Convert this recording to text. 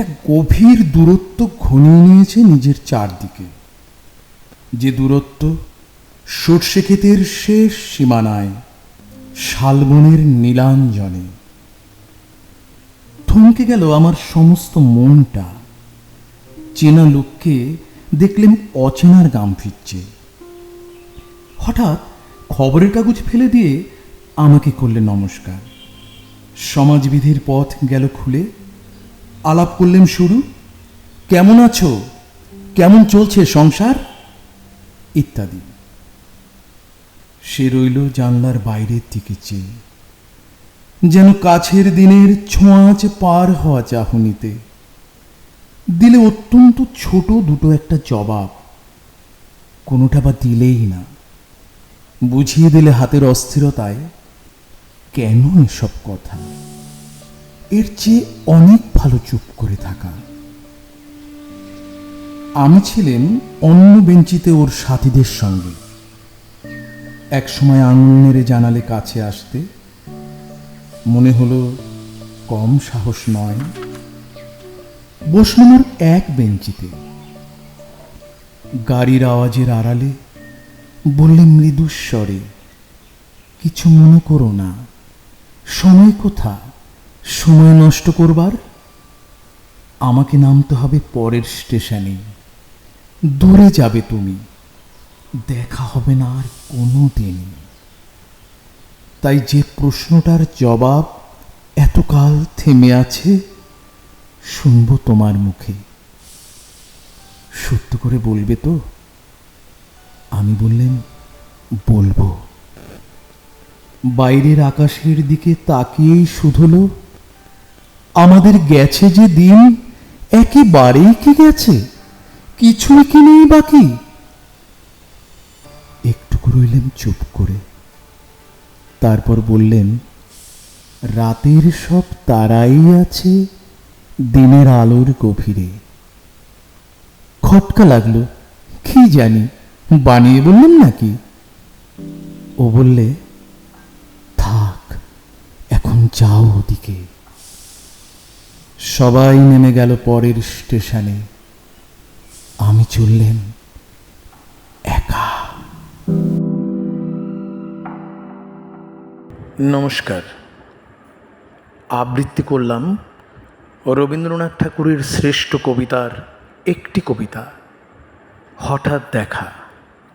একটা গভীর দূরত্ব ঘনিয়ে নিয়েছে নিজের চারদিকে। যে দূরত্ব সর্ষে ক্ষেতের শেষ সীমানায় শালবনের নীলাঞ্জনে। থমকে গেল আমার সমস্ত মনটা। চেনা লোককে দেখলেন অচেনার গাম ফিরছে। হঠাৎ খবরের কাগজ ফেলে দিয়ে আমাকে করলে নমস্কার। সমাজবিধির পথ গেল খুলে আলাপ করলেন শুরু। কেমন আছো? কেমন চলছে সংসার? ইত্যাদি। সে রইল জানলার বাইরের দিকে চেয়ে। যেন কাছের দিনের ছোঁয়াচ পার হওয়া চাহনিতে। দিলে অত্যন্ত ছোট দুটো একটা জবাব। কোনোটা বা দিলেই না। বুঝিয়ে দিলে হাতের অস্থিরতায়, কেন এসব কথা? এর চেয়ে অনেক ভালো চুপ করে থাকা। আমি ছিলেন অন্য বেঞ্চিতে ওর সাথীদের সঙ্গে। এক সময় আঙুল নেড়ে জানালে কাছে আসতে। মনে হলো কম সাহস নয়। বসলাম এক বেঞ্চিতে। গাড়ির আওয়াজের আড়ালে বললেন মৃদুস্বরে, কিছু মনে করো না। সময় কোথা সময় নষ্ট করবার? আমাকে নামতে হবে পরের স্টেশনে। দূরে যাবে তুমি। দেখা হবে না আর কোনো দিন। তাই যে প্রশ্নটার জবাব এতকাল থেমে আছে, শুনব তোমার মুখে। সত্য করে বলবে তো? আমি বললেন, বলব। বাইরের আকাশের দিকে তাকিয়েই শুধলো আমাদের গেছে যে দিন, একেবারেই কি গেছে? কিছুই কি নেই বাকি? একটুকু রইলেন চুপ করে। তারপর বললেন, রাতের সব তারাই আছে দিনের আলোর গভীরে। খটকা লাগল, কি জানি, বানিয়ে বললেন নাকি? ও বললে, থাক, এখন যাও ওদিকে। সবাই নেমে গেল পরের স্টেশনে। আমি চললেন একা। নমস্কার। আবৃত্তি করলাম রবীন্দ্রনাথ ঠাকুরের শ্রেষ্ঠ কবিতার একটি কবিতা, হঠাৎ দেখা।